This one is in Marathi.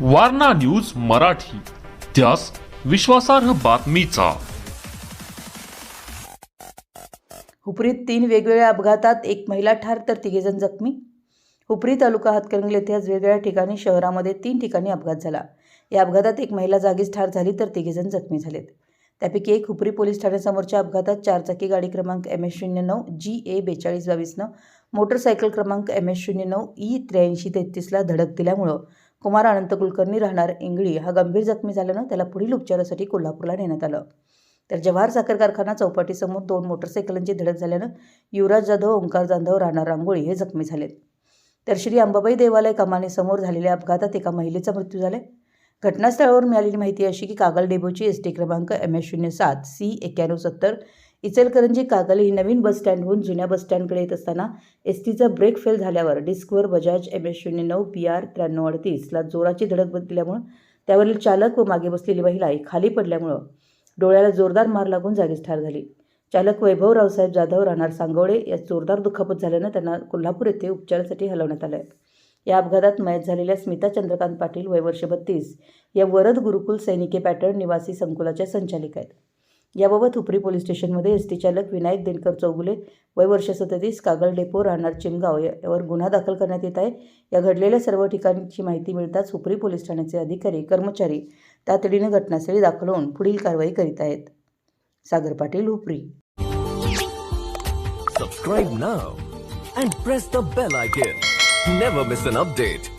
वारणा न्यूज मराठी. त्यास विश्वासार्ह बातमीचा. हुपरीत तीन वेगवेगळ्या अपघातात एक महिला ठार तर तिघेजण जखमी. हुपरी तालुका हातकणंगले येथे आज वेगवेगळ्या ठिकाणी शहरामध्ये तीन ठिकाणी अपघात झाला. या अपघातात एक महिला जागीच ठार झाली तर तिघेजण जखमी झालेत. त्यापैकी एक हुपरी पोलीस ठाण्यासमोरच्या अपघातात चारचाकी गाडी क्रमांक एम एस शून्य नऊ जी ए बेचाळीस बावीसनं मोटरसायकल क्रमांक एम एस शून्य नऊ ई त्र्याऐंशी तेहतीसला धडक दिल्यामुळं कुमार अनंत कुलकर्णी राहणार इंगळी हा गंभीर जखमी झाल्यानं त्याला पुढील उपचारासाठी कोल्हापूरला नेण्यात आलं. तर जवाहर साखर कारखाना चौपाटीसमोर दोन मोटरसायकलांची धडक झाल्यानं युवराज जाधव ओंकार जाधव राहणार रांगोळी हे जखमी झालेत. तर श्री अंबाबाई देवालय कमानीसमोर झालेल्या अपघातात एका महिलेचा मृत्यू झाला घटनास्थळावर मिळालेली माहिती अशी की कागल डेबोची एस टी क्रमांक एम एस शून्य सात सी एक्क्याण्णव सत्तर इचलकरंजी कागल ही नवीन बसस्टँडहून जुन्या बसस्टँडकडे येत असताना एस टीचा ब्रेक फेल झाल्यावर डिस्कवर बजाज एम एस शून्य नऊ पी आर त्र्याण्णव अडतीसला जोराची धडक दिल्यामुळं त्यावरील चालक व मागे बसलेली महिला ही खाली पडल्यामुळं डोळ्याला जोरदार मार लागून जागीच ठार झाली. चालक वैभव रावसाहेब जाधव राहणार सांगवडे या जोरदार दुखापत झाल्यानं त्यांना कोल्हापूर येथे उपचारासाठी हलवण्यात आलं आहे या अपघातात मयत झालेल्या स्मिता चंद्रकांत पाटील वय वर्ष बत्तीस या वरद गुरुकुल सैनिके पॅटर्न निवासी संकुलाच्या संचालिका आहेत. याबाबत हुपरी पोलीस स्टेशनमध्ये एस टी चालक विनायक दिनकर चौगुले वय वर्ष सदतीस कागल डेपो राहणार चिमगाव यावर गुन्हा दाखल करण्यात येत आहे. या घडलेल्या सर्व ठिकाणची माहिती मिळताच हुपरी पोलीस ठाण्याचे अधिकारी कर्मचारी तातडीनं घटनास्थळी दाखल होऊन पुढील कारवाई करीत आहेत. Sagar Patil Hupari. Subscribe now and press the bell icon never miss an update